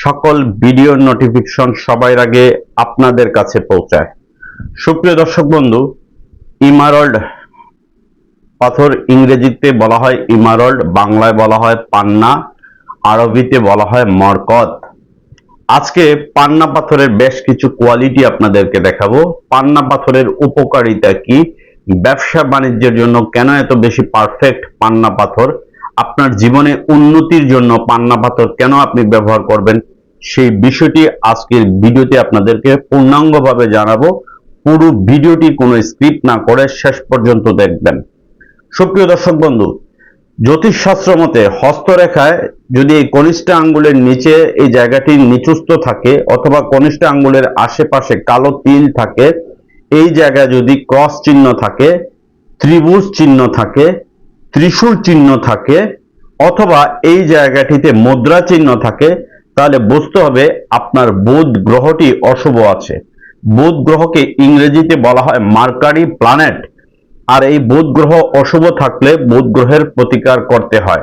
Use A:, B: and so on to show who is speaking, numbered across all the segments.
A: সকল ভিডিওর নোটিফিকেশন সবার আগে আপনাদের কাছে পৌঁছায়। সুপ্রিয় দর্শক বন্ধু, ইমারল্ড পাথর ইংরেজিতে বলা হয় ইমারল্ড, বাংলায় বলা হয় পান্না, আরবিতে বলা হয় মরকত। আজকে পান্না পাথরের বেশ কিছু কোয়ালিটি আপনাদেরকে দেখাবো। পান্না পাথরের উপকারিতা কি? ব্যবসা বাণিজ্যের জন্য কেন এত বেশি পারফেক্ট পান্না পাথর? আপনার জীবনে উন্নতির জন্য পান্না পাথর কেন আপনি ব্যবহার করবেন? সেই বিষয়টি আজকের ভিডিওতে আপনাদেরকে পূর্ণাঙ্গভাবে জানাব। পুরো ভিডিওটি কোনো স্ক্রিপ্ট না করে শেষ পর্যন্ত দেখবেন। সুপ্রিয় দর্শক বন্ধু, জ্যোতিষশাস্ত্র মতে হস্তরেখায় যদি এই কনিষ্ঠ আঙ্গুলের নিচে এই জায়গাটি নিচুস্থ থাকে অথবা কনিষ্ঠ আঙ্গুলের আশেপাশে কালো তিল থাকে, এই জায়গায় যদি ক্রস চিহ্ন থাকে, ত্রিভুজ চিহ্ন থাকে, ত্রিশূল চিহ্ন থাকে, অথবা এই জায়গাটিতে মুদ্রা চিহ্ন থাকে তাহলে বুঝতে হবে আপনার বুধ গ্রহটি অশুভ আছে। বুধ গ্রহকে ইংরেজিতে বলা হয় মার্কারি প্ল্যানেট। আর এই বুধ গ্রহ অশুভ থাকলে বুধ গ্রহের প্রতিকার করতে হয়।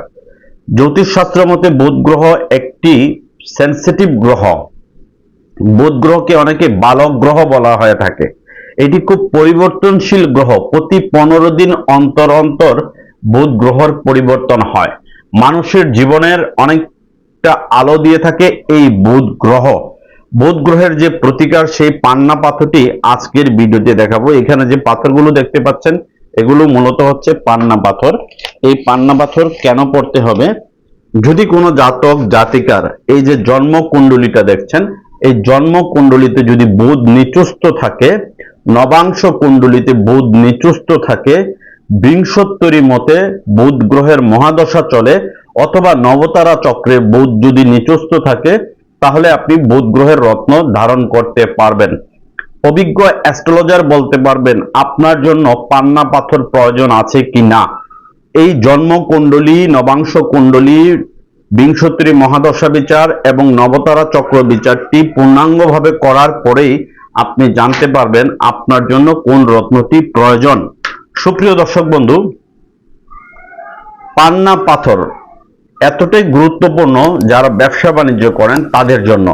A: জ্যোতিষশাস্ত্র মতে বুধ গ্রহ একটি সেন্সিটিভ গ্রহ। বুধ গ্রহকে অনেকে বালক গ্রহ বলা হয়ে থাকে। এটি খুব পরিবর্তনশীল গ্রহ। প্রতি পনেরো দিন অন্তর অন্তর বুধ গ্রহর পরিবর্তন হয়। মানুষের জীবনের অনেকটা আলো দিয়ে থাকে এই বুধ গ্রহ। বুধ গ্রহের যে প্রতিকার, সেই পান্না পাথরটি আজকের ভিডিওতে দেখাবো। এখানে যে পাথরগুলো দেখতে পাচ্ছেন, এগুলো মূলত হচ্ছে পান্না পাথর। এই পান্না পাথর কেন পড়তে হবে? যদি কোনো জাতক, জাতিকার এই যে জন্ম কুণ্ডলিটা দেখছেন, এই জন্ম কুণ্ডলিতে যদি বুধ নিচুস্থ থাকে, নবাংশ কুণ্ডলিতে বুধ নিচুস্থ থাকে বিংশোত্তরী মতে বুধ গ্রহের মহাদশা চলে অথবা নবতারা চক্রে বুধ যদি নিচুস্থ থাকে, তাহলে আপনি বুধ গ্রহের রত্ন ধারণ করতে পারবেন। অভিজ্ঞ অ্যাস্ট্রোলজার বলতে পারবেন, আপনার জন্য পান্না পাথর প্রয়োজন আছে কি না এই জন্ম কুণ্ডলী নবাংশ কুণ্ডলী বিংশোত্তরী মহাদশা বিচার এবং নবতারা চক্র বিচারটি পূর্ণাঙ্গভাবে করার পরেই আপনি জানতে পারবেন আপনার জন্য কোন রত্নটি প্রয়োজন। সুপ্রিয় দর্শক বন্ধু, পান্না পাথর এতটাই গুরুত্বপূর্ণ যারা ব্যবসা বাণিজ্য করেন তাদের জন্য।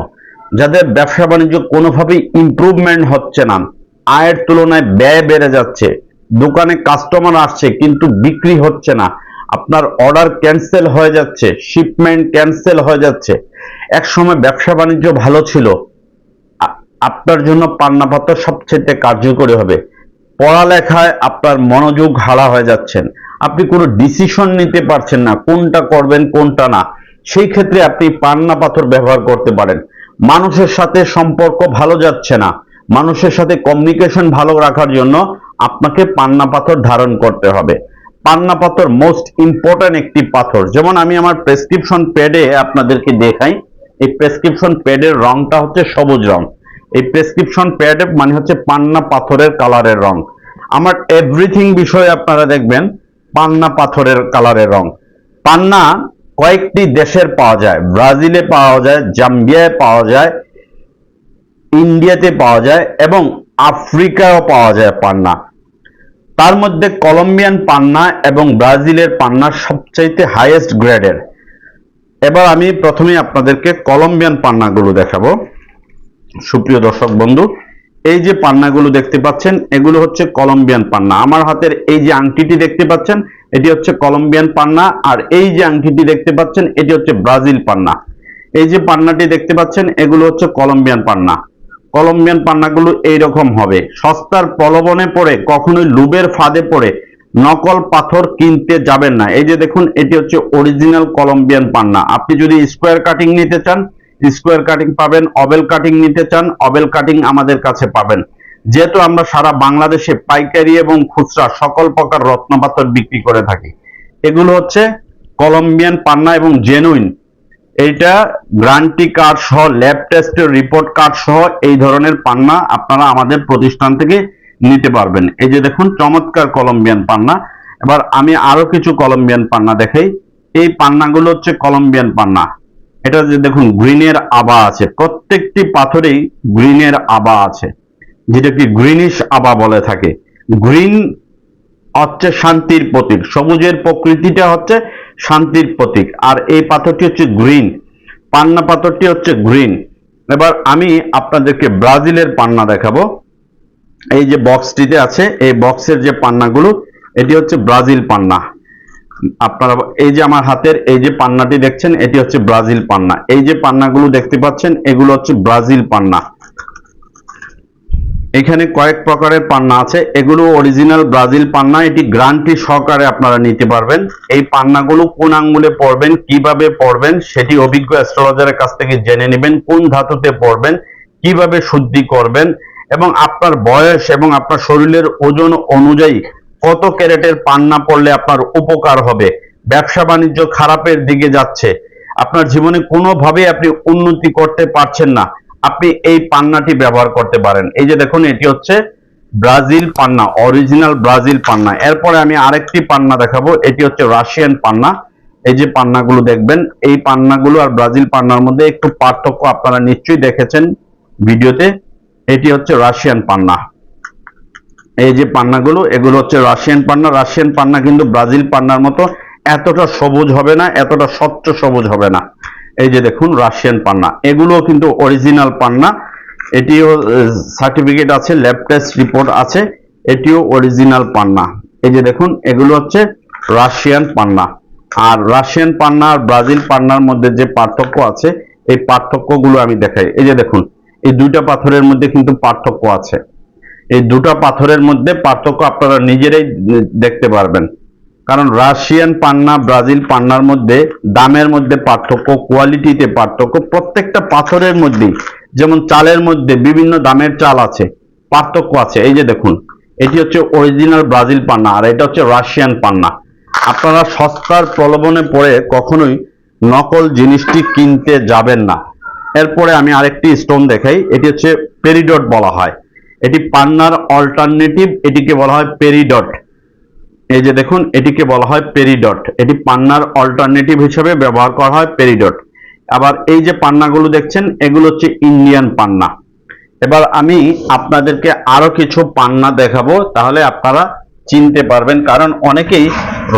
A: যাদের ব্যবসা বাণিজ্য কোনোভাবেই ইমপ্রুভমেন্ট হচ্ছে না, আয়ের তুলনায় ব্যয় বেড়ে যাচ্ছে, দোকানে কাস্টমার আসছে কিন্তু বিক্রি হচ্ছে না, আপনার অর্ডার ক্যান্সেল হয়ে যাচ্ছে শিপমেন্ট ক্যান্সেল হয়ে যাচ্ছে। এক সময় ব্যবসা বাণিজ্য ভালো ছিল আপনার জন্য পান্না পাথর সবচেয়ে কার্যকরী হবে। পড়ালেখায় আপনার মনোযোগ হারা হয়ে যাচ্ছেন আপনি কোনো ডিসিশন নিতে পারছেন না, কোনটা করবেন, কোনটা না, সেই ক্ষেত্রে আপনি পান্না পাথর ব্যবহার করতে পারেন। মানুষের সাথে সম্পর্ক ভালো যাচ্ছে না, মানুষের সাথে কমিউনিকেশন ভালো রাখার জন্য আপনাকে পান্না পাথর ধারণ করতে হবে। পান্না পাথর মোস্ট ইম্পর্ট্যান্ট একটি পাথর। যেমন আমি আমার প্রেসক্রিপশন প্যাডে আপনাদেরকে দেখাই, এই প্রেসক্রিপশন প্যাডের রংটা হচ্ছে সবুজ রং। এই প্রেসক্রিপশন প্যাড মানে হচ্ছে পান্না পাথরের কালারের রং। আমার এভরিথিং বিষয়ে আপনারা দেখবেন পান্না পাথরের কালারের রং। পান্না কয়েকটি দেশের পাওয়া যায়। ব্রাজিলে পাওয়া যায়, জাম্বিয়ায় পাওয়া যায়, ইন্ডিয়াতে পাওয়া যায় এবং আফ্রিকায়ও পাওয়া যায় পান্না। তার মধ্যে কলম্বিয়ান পান্না এবং ব্রাজিলের পান্না সবচাইতে হাইয়েস্ট গ্রেডের এবার আমি প্রথমে আপনাদেরকে কলম্বিয়ান পান্নাগুলো দেখাবো। সুপ্রিয় দর্শক বন্ধু এই যে পান্নাগুলো দেখতে পাচ্ছেন, এগুলো হচ্ছে কলম্বিয়ান পান্না। আমার হাতের এই যে আংটিটি দেখতে পাচ্ছেন, এটি হচ্ছে কলম্বিয়ান পান্না, আর এই যে আংটিটি দেখতে পাচ্ছেন, এটি হচ্ছে ব্রাজিল পান্না। এই যে পান্নাটি দেখতে পাচ্ছেন, এগুলো হচ্ছে কলম্বিয়ান পান্না। কলম্বিয়ান পান্নাগুলো এইরকম হবে। সস্তার প্রলোভনে পড়ে, কখনোই লুবের ফাঁদে পড়ে, নকল পাথর কিনতে যাবেন না। এই যে দেখুন, এটি হচ্ছে অরিজিনাল কলম্বিয়ান পান্না। আপনি যদি স্কোয়ার কাটিং নিতে চান স্কোয়ার কাটিং পাবেন অবেল কাটিং নিতে চান অবেল কাটিং আমাদের কাছে পাবেন। যেহেতু আমরা সারা বাংলাদেশে পাইকারি এবং খুচরা সকল প্রকার রত্নপাথর বিক্রি করে থাকি, এগুলো হচ্ছে কলম্বিয়ান পান্না এবং জেনুইন। এইটা গ্রান্টি কার্ড সহ, ল্যাব টেস্টের রিপোর্ট কার্ড সহ এই ধরনের পান্না আপনারা আমাদের প্রতিষ্ঠান থেকে নিতে পারবেন। এই যে দেখুন, চমৎকার কলম্বিয়ান পান্না। এবার আমি আরও কিছু কলম্বিয়ান পান্না দেখাই। এই পান্নাগুলো হচ্ছে কলম্বিয়ান পান্না। এটা যে দেখুন, গ্রিনের আবা আছে। প্রত্যেকটি পাথরেই গ্রিনের আবা আছে, যেটাকে গ্রিনিশ আবা বলে থাকে। গ্রিন হচ্ছে শান্তির প্রতীক। সবুজের প্রকৃতিটা হচ্ছে শান্তির প্রতীক। আর এই পাথরটি হচ্ছে গ্রিন। পান্না পাথরটি হচ্ছে গ্রিন। এবার আমি আপনাদেরকে ব্রাজিলের পান্না দেখাবো। এই যে বক্সটিতে আছে, এই বক্সের যে পান্নাগুলো, এটি হচ্ছে ব্রাজিল পান্না। আপনারা এই যে আমার হাতের এই যে পান্নাটি দেখছেন, এটি হচ্ছে ব্রাজিল পান্না। এই যে পান্নাগুলো দেখতে পাচ্ছেন, এগুলো হচ্ছে ব্রাজিল পান্না। এখানে কয়েক প্রকারের পান্না আছে। এগুলো অরিজিনাল ব্রাজিল পান্না, এটি গ্রান্টি সহকারে আপনারা নিতে পারবেন। এই পান্নাগুলো কোন আঙ্গুলে পড়বেন, কীভাবে পড়বেন, সেটি অভিজ্ঞ অ্যাস্ট্রোলজারের কাছ থেকে জেনে নেবেন, কোন ধাতুতে পড়বেন, কীভাবে শুদ্ধি করবেন এবং আপনার বয়স এবং আপনার শরীরের ওজন অনুযায়ী কত ক্যারেটের পান্না পড়লে আপনার উপকার হবে? ব্যবসা বাণিজ্য খারাপের দিকে যাচ্ছে। আপনার জীবনে কোনোভাবে আপনি উন্নতি করতে পারছেন না। আপনি এই পান্নাটি ব্যবহার করতে পারেন। এই যে দেখুন, এটি হচ্ছে ব্রাজিল পান্না, অরিজিনাল ব্রাজিল পান্না। এরপরে আমি আরেকটি পান্না দেখাবো। এটি হচ্ছে রাশিয়ান পান্না। এই যে পান্নাগুলো দেখবেন, এই পান্নাগুলো আর ব্রাজিল পান্নার মধ্যে একটু পার্থক্য আপনারা নিশ্চয়ই দেখেছেন ভিডিওতে। এটি হচ্ছে রাশিয়ান পান্না। এই যে পান্নাগুলো, এগুলো হচ্ছে রাশিয়ান পান্না। রাশিয়ান পান্না কিন্তু ব্রাজিল পান্নার মতো এতটা সবুজ হবে না, এতটা স্বচ্ছ সবুজ হবে না। এই যে দেখুন, রাশিয়ান পান্না। এগুলো কিন্তু অরিজিনাল পান্না। এটিও সার্টিফিকেট আছে ল্যাব টেস্ট রিপোর্ট আছে, এটিও অরিজিনাল পান্না। এই যে দেখুন, এগুলো হচ্ছে রাশিয়ান পান্না। আর রাশিয়ান পান্না আর ব্রাজিল পান্নার মধ্যে যে পার্থক্য আছে, এই পার্থক্যগুলো আমি দেখাই। এই যে দেখুন, এই দুইটা পাথরের মধ্যে কিন্তু পার্থক্য আছে। এই দুটো পাথরের মধ্যে পার্থক্য আপনারা নিজেরাই দেখতে পারবেন। কারণ রাশিয়ান পান্না, ব্রাজিল পান্নার মধ্যে দামের মধ্যে পার্থক্য, কোয়ালিটিতে পার্থক্য প্রত্যেকটা পাথরের মধ্যেই। যেমন চালের মধ্যে বিভিন্ন দামের চাল আছে, পার্থক্য আছে। এই যে দেখুন, এটি হচ্ছে অরিজিনাল ব্রাজিল পান্না আর এটা হচ্ছে রাশিয়ান পান্না। আপনারা সস্তার প্রলোভনে পড়ে কখনোই নকল জিনিসটি কিনতে যাবেন না। এরপরে আমি আরেকটি স্টোন দেখাই, এটি হচ্ছে পেরিডট বলা হয়। এটি পান্নার অল্টারনেটিভ এটিকে বলা হয় পেরিডট এই যে দেখুন, এটিকে বলা হয় পেরিডট এটি পান্নার অল্টারনেটিভ হিসেবে ব্যবহার করা হয় পেরিডট আবার এই যে পান্নাগুলো দেখছেন, এগুলো হচ্ছে ইন্ডিয়ান পান্না। এবার আমি আপনাদেরকে আরও কিছু পান্না দেখাবো, তাহলে আপনারা চিনতে পারবেন, কারণ অনেকেই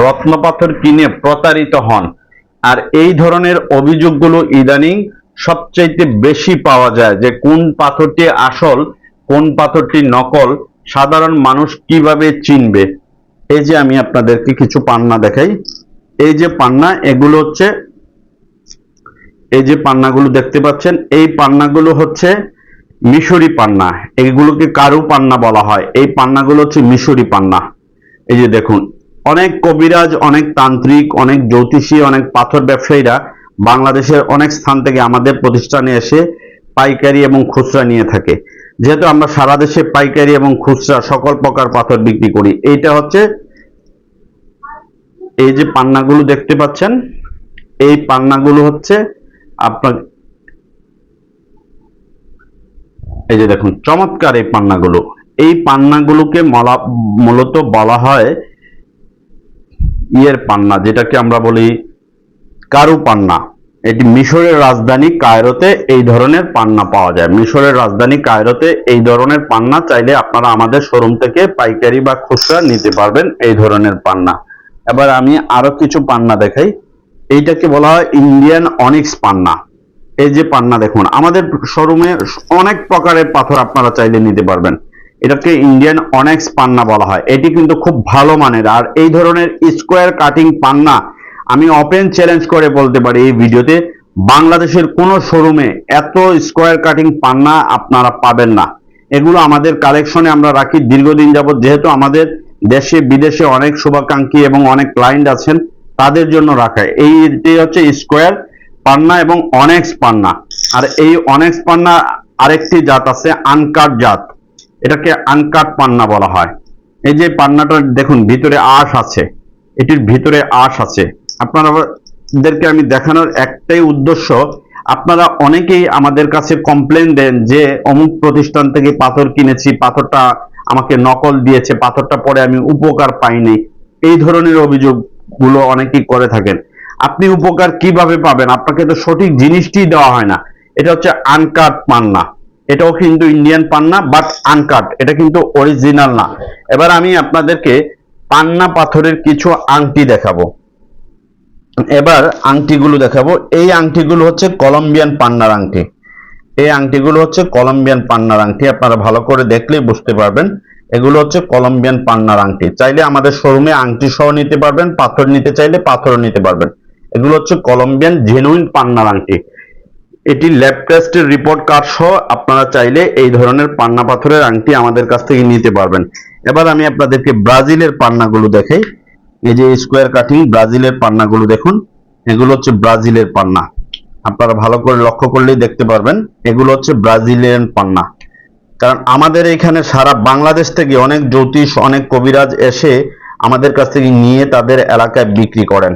A: রত্নপাথর কিনে প্রতারিত হন। আর এই ধরনের অভিযোগগুলো ইদানিং সবচাইতে বেশি পাওয়া যায় যে কোন পাথরটি আসল কোন পাথরটি নকল, সাধারণ মানুষ কীভাবে চিনবে? এই যে আমি আপনাদেরকে কিছু পান্না দেখাই। এই যে পান্না, এগুলো হচ্ছে, এই যে পান্নাগুলো দেখতে পাচ্ছেন, এই পান্নাগুলো হচ্ছে মিশরি পান্না। এগুলোকে কারু পান্না বলা হয়। এই পান্নাগুলো হচ্ছে মিশরি পান্না। এই যে দেখুন, অনেক কবিরাজ, অনেক তান্ত্রিক, অনেক জ্যোতিষী, অনেক পাথর ব্যবসায়ীরা বাংলাদেশের অনেক স্থান থেকে আমাদের প্রতিষ্ঠানে এসে পাইকারি এবং খুচরা নিয়ে থাকে। যেহেতু আমরা সারা দেশে পাইকারি এবং খুচরা সকল প্রকার পাথর বিক্রি করি, এইটা হচ্ছে এই যে পান্নাগুলো দেখতে পাচ্ছেন, এই পান্নাগুলো হচ্ছে আপনার এই যে দেখুন, চমৎকার এই পান্নাগুলো। এই পান্নাগুলোকে মলা- মূলত বলা হয় ইয়ের পান্না, যেটাকে আমরা বলি কারু পান্না। এটি মিশরের রাজধানী কায়রোতে এই ধরনের পান্না পাওয়া যায়। মিশরের রাজধানী কায়রোতে এই ধরনের পান্না চাইলে আপনারা আমাদের শোরুম থেকে পাইকারি বা খুচরা নিতে পারবেন এই ধরনের পান্না। এবার আমি আরও কিছু পান্না দেখাই। এইটাকে বলা হয় ইন্ডিয়ান অনিক্স পান্না। এই যে পান্না দেখুন, আমাদের শোরুমে অনেক প্রকারের পাথর আপনারা চাইলে নিতে পারবেন। এটাকে ইন্ডিয়ান অনেক্স পান্না বলা হয়। এটি কিন্তু খুব ভালো মানের। আর এই ধরনের স্কোয়ার কাটিং পান্না আমি ওপেন চ্যালেঞ্জ করে বলতে পারি এই ভিডিওতে, বাংলাদেশের কোনো শোরুমে এত স্কোয়ার কাটিং পান্না আপনারা পাবেন না। এগুলো আমাদের কালেকশনে আমরা রাখি, দীর্ঘদিন যাবত যেহেতু আমাদের দেশে, বিদেশে অনেক শুভাকাঙ্ক্ষী এবং অনেক ক্লায়েন্ট আছেন, তাদের জন্য রাখা। এইটি হচ্ছে স্কোয়ার পান্না এবং অনেক্স পান্না। আর এই অনেক্স পান্না আরেকটি জাত আছে আনকাট জাত। এটাকে আনকাট পান্না বলা হয়। এই যে পান্নাটা দেখুন, ভিতরে আঁশ আছে। এটির ভিতরে আঁশ আছে। আপনাদেরকে আমি দেখানোর একটাই উদ্দেশ্য, আপনারা অনেকেই আমাদের কাছে কমপ্লেন দেন যে, অমুক প্রতিষ্ঠান থেকে পাথর কিনেছি, পাথরটা আমাকে নকল দিয়েছে, পাথরটা পরে আমি উপকার পাইনি। এই ধরনের অভিযোগগুলো অনেকেই করে থাকেন। আপনি উপকার কীভাবে পাবেন? আপনাকে তো সঠিক জিনিসটি দেওয়া হয় না। এটা হচ্ছে আনকাট পান্না। এটাও কিন্তু ইন্ডিয়ান পান্না বাট আনকাট এটা কিন্তু অরিজিনাল না। এবার আমি আপনাদেরকে পান্না পাথরের কিছু আংটি দেখাবো। এবার আংটিগুলো দেখাবো। এই আংটিগুলো হচ্ছে কলম্বিয়ান পান্নার আংটি। এই আংটিগুলো হচ্ছে কলম্বিয়ান পান্নার আংটি। আপনারা ভালো করে দেখলেই বুঝতে পারবেন। এগুলো হচ্ছে কলম্বিয়ান পান্নার আংটি। চাইলে আমাদের শোরুমে আংটি সহ নিতে পারবেন, পাথর নিতে চাইলে পাথরও নিতে পারবেন। এগুলো হচ্ছে কলম্বিয়ান জেনুইন পান্নার আংটি। এটি ল্যাব টেস্টের রিপোর্ট কার্ড সহ আপনারা চাইলে এই ধরনের পান্না পাথরের আংটি আমাদের কাছ থেকে নিতে পারবেন। এবার আমি আপনাদেরকে ব্রাজিলের পান্নাগুলো দেখাই। এই যে স্কোয়ার কাটিং ব্রাজিলের পান্নাগুলো দেখুন। এগুলো হচ্ছে ব্রাজিলের পান্না। আপনারা ভালো করে লক্ষ্য করলেই দেখতে পারবেন, এগুলো হচ্ছে ব্রাজিলিয়ান পান্না। কারণ আমাদের এখানে সারা বাংলাদেশ থেকে অনেক জ্যোতিষ, অনেক কবিরাজ এসে আমাদের কাছ থেকে নিয়ে তাদের এলাকায় বিক্রি করেন।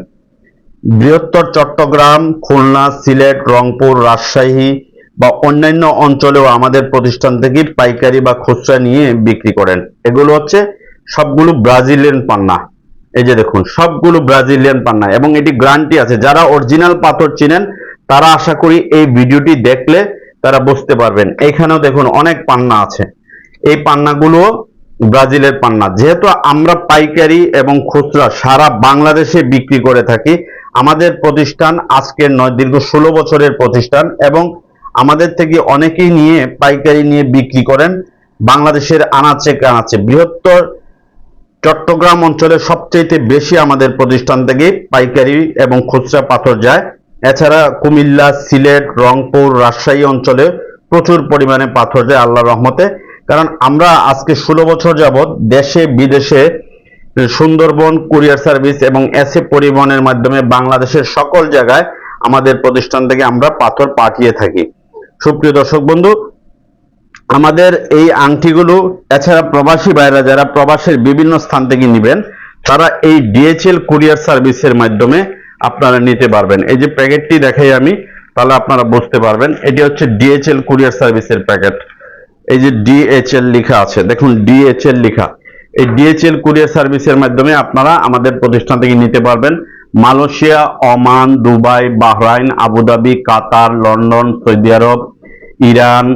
A: বৃহত্তর চট্টগ্রাম, খুলনা, সিলেট, রংপুর, রাজশাহী বা অন্যান্য অঞ্চলেও আমাদের প্রতিষ্ঠান থেকে পাইকারি বা খুচরা নিয়ে বিক্রি করেন। এগুলো হচ্ছে সবগুলো ব্রাজিলিয়ান পান্না। এই যে দেখুন, সবগুলো ব্রাজিলিয়ান পান্না এবং এটি গ্যারান্টি আছে। যারা অরিজিনাল পাথর চিনেন, তারা আশা করি এই ভিডিওটি দেখলে তারা বুঝতে পারবেন। এখানেও দেখুন, অনেক পান্না আছে। এই পান্নাগুলো ব্রাজিলের পান্না। যেহেতু আমরা পাইকারি এবং খুচরা সারা বাংলাদেশে বিক্রি করে থাকি, আমাদের প্রতিষ্ঠান আজকের নয়, দীর্ঘ ষোলো বছরের প্রতিষ্ঠান এবং আমাদের থেকে অনেকেই নিয়ে পাইকারি নিয়ে বিক্রি করেন। বাংলাদেশের আনাচে কানাচে বৃহত্তর চট্টগ্রাম অঞ্চলে সবচেয়ে বেশি আমাদের প্রতিষ্ঠান থেকে পাইকারি এবং খুচরা পাথর যায়। এছাড়া কুমিল্লা, সিলেট, রংপুর, রাজশাহী অঞ্চলে প্রচুর পরিমাণে পাথর যায় আল্লাহ রহমতে। কারণ আমরা আজকে ষোলো বছর যাবৎ দেশে, বিদেশে সুন্দরবন, কুরিয়ার সার্ভিস এবং এসে পরিবহনের মাধ্যমে বাংলাদেশের সকল জায়গায় আমাদের প্রতিষ্ঠান থেকে আমরা পাথর পাঠিয়ে থাকি। সুপ্রিয় দর্শক বন্ধু আমাদের এই আংটিগুলো, এছাড়া প্রবাসী ভাইরা যারা প্রবাসের বিভিন্ন স্থান থেকে নেবেন, তারা এই ডিএচএল কুরিয়ার সার্ভিসের মাধ্যমে আপনারা নিতে পারবেন। এই যে প্যাকেটটি দেখাই আমি, তাহলে আপনারা বুঝতে পারবেন, এটি হচ্ছে ডিএচএল কুরিয়ার সার্ভিসের প্যাকেট। এই যে ডিএচএল লেখা আছে, দেখুন ডিএচএল লেখা। এই ডিএচএল কুরিয়ার সার্ভিসের মাধ্যমে আপনারা আমাদের প্রতিষ্ঠান থেকে নিতে পারবেন। Malaysia, Oman, Dubai, Bahrain, Abu Dhabi, Qatar, London, Saudi Arab, Iran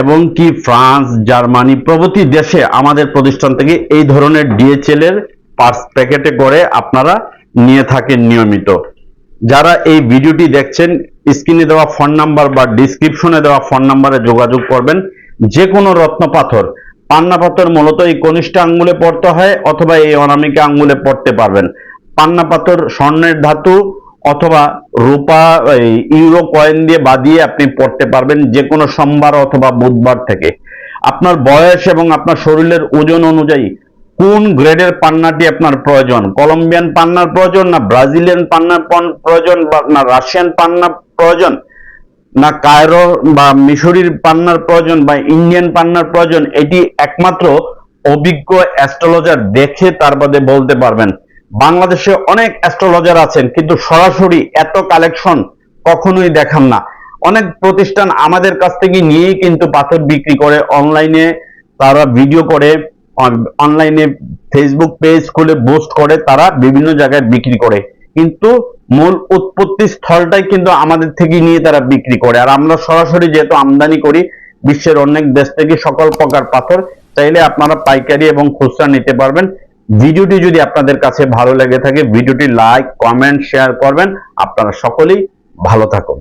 A: এবং কি ফ্রান্স, জার্মানি প্রভৃতি দেশে আমাদের প্রতিষ্ঠান থেকে এই ধরনের ডিএচএল এর পার্স প্যাকেটে করে আপনারা নিয়ে থাকেন নিয়মিত। যারা এই ভিডিওটি দেখছেন স্ক্রিনে দেওয়া ফোন নাম্বার বা ডিসক্রিপশনে দেওয়া ফোন নাম্বারে যোগাযোগ করবেন। যে কোনো রত্ন পাথর, পান্না পাথর মূলত এই কনিষ্ঠ আঙ্গুলে পড়তে হয় অথবা এই অনামিকা আঙ্গুলে পড়তে পারবেন। পান্না পাথর স্বর্ণের ধাতু অথবা রূপা ইউরো কয়েন দিয়ে বাদিয়ে আপনি পড়তে পারবেন যে কোনো সোমবার অথবা বুধবার থেকে। আপনার বয়স এবং আপনার শরীরের ওজন অনুযায়ী কোন গ্রেডের পান্নাটি আপনার প্রয়োজন? কলম্বিয়ান পান্নার প্রয়োজন না ব্রাজিলিয়ান পান্নার পন- প্রয়োজন বা না রাশিয়ান পান্না প্রয়োজন? না কায়রো বা মিশরির পান্নার প্রয়োজন বা ইন্ডিয়ান পান্নার প্রয়োজন? এটি একমাত্র অভিজ্ঞ অ্যাস্ট্রোলজার দেখে তার বাদে বলতে পারবেন। বাংলাদেশে অনেক অ্যাস্ট্রোলজার আছেন, কিন্তু সরাসরি এত কালেকশন কখনোই দেখান না। অনেক প্রতিষ্ঠান আমাদের কাছ থেকে নিয়েই কিন্তু পাথর বিক্রি করে অনলাইনে তারা ভিডিও করে অনলাইনে ফেসবুক পেজ খুলে পোস্ট করে, তারা বিভিন্ন জায়গায় বিক্রি করে। কিন্তু মূল উৎপত্তি স্থলটাই কিন্তু আমাদের থেকে নিয়ে তারা বিক্রি করে। আর আমরা সরাসরি যেহেতু আমদানি করি, বিশ্বের অনেক দেশ থেকে সকল প্রকার পাথর, চাইলে আপনারা পাইকারি এবং খুচরা নিতে পারবেন। ভিডিওটি যদি আপনাদের কাছে ভালো লেগে থাকে, ভিডিওটি লাইক কমেন্ট শেয়ার করবেন। আপনারা সকলেই ভালো থাকুন।